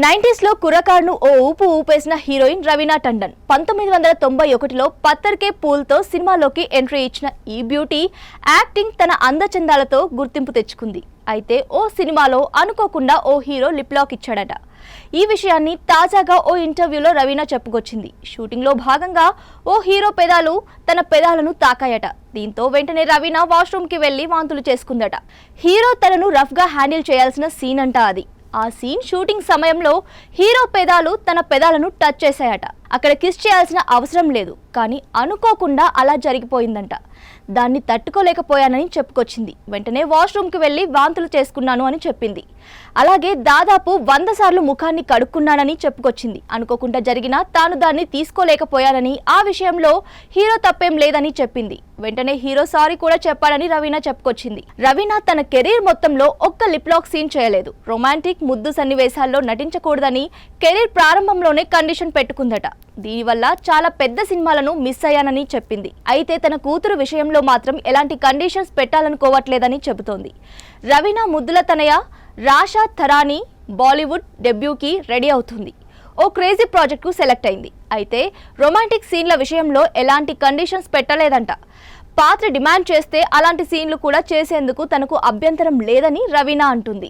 నైంటీస్లో కుర్రకారును ఓ ఊపు ఊపేసిన హీరోయిన్ రవీనా టండన్ పంతొమ్మిది వందల తొంభై ఒకటిలో పత్తర్కే పూల్తో సినిమాలోకి ఎంట్రీ ఇచ్చిన ఈ బ్యూటీ యాక్టింగ్ తన అందచందాలతో గుర్తింపు తెచ్చుకుంది. అయితే ఓ సినిమాలో అనుకోకుండా ఓ హీరో లిప్ లాక్ ఇచ్చాడట. ఈ విషయాన్ని తాజాగా ఓ ఇంటర్వ్యూలో రవీనా చెప్పుకొచ్చింది. షూటింగ్లో భాగంగా ఓ హీరో పెదాలు తన పెదాలను తాకాయట. దీంతో వెంటనే రవీనా వాష్రూమ్కి వెళ్ళి వాంతులు చేసుకుందట. హీరో తనను రఫ్గా హ్యాండిల్ చేయాల్సిన సీన్ అంట అది. ఆ సీన్ షూటింగ్ సమయంలో హీరో పెదాలు తన పెదాలను టచ్ చేశాయట. అక్కడ కిస్ చేయాల్సిన అవసరం లేదు. కానీ అనుకోకుండా అలా జరిగిపోయిందంట. దాన్ని తట్టుకోలేకపోయానని చెప్పుకొచ్చింది. వెంటనే వాష్రూమ్కి వెళ్ళి వాంతులు చేసుకున్నాను అని చెప్పింది. అలాగే దాదాపు వంద సార్లు ముఖాన్ని కడుక్కున్నానని చెప్పుకొచ్చింది. అనుకోకుండా జరిగినా తాను దాన్ని తీసుకోలేకపోయానని ఆ విషయంలో హీరో తప్పేం లేదని చెప్పింది. వెంటనే హీరో సారీ కూడా చెప్పాడని రవీనా చెప్పుకొచ్చింది. రవీనా తన కెరీర్ మొత్తంలో ఒక్క లిప్లాక్ సీన్ చేయలేదు. రొమాంటిక్ ముద్దు సన్నివేశాల్లో నటించకూడదని కెరీర్ ప్రారంభంలోనే కండిషన్ పెట్టుకుందట. దీనివల్ల చాలా పెద్ద సినిమాలను మిస్ అయ్యానని చెప్పింది. అయితే తన కూతురు విషయంలో మాత్రం ఎలాంటి కండిషన్స్ పెట్టాలనుకోవట్లేదని చెబుతోంది. రవీనా ముద్దుల తనయ రాషా థరానీ బాలీవుడ్ డెబ్యూకి రెడీ అవుతుంది. ఓ క్రేజీ ప్రాజెక్ట్కు సెలెక్ట్ అయింది. అయితే రొమాంటిక్ సీన్ల విషయంలో ఎలాంటి కండిషన్స్ పెట్టలేదంట. పాత్ర డిమాండ్ చేస్తే అలాంటి సీన్లు కూడా చేసేందుకు తనకు అభ్యంతరం లేదని రవీనా అంటుంది.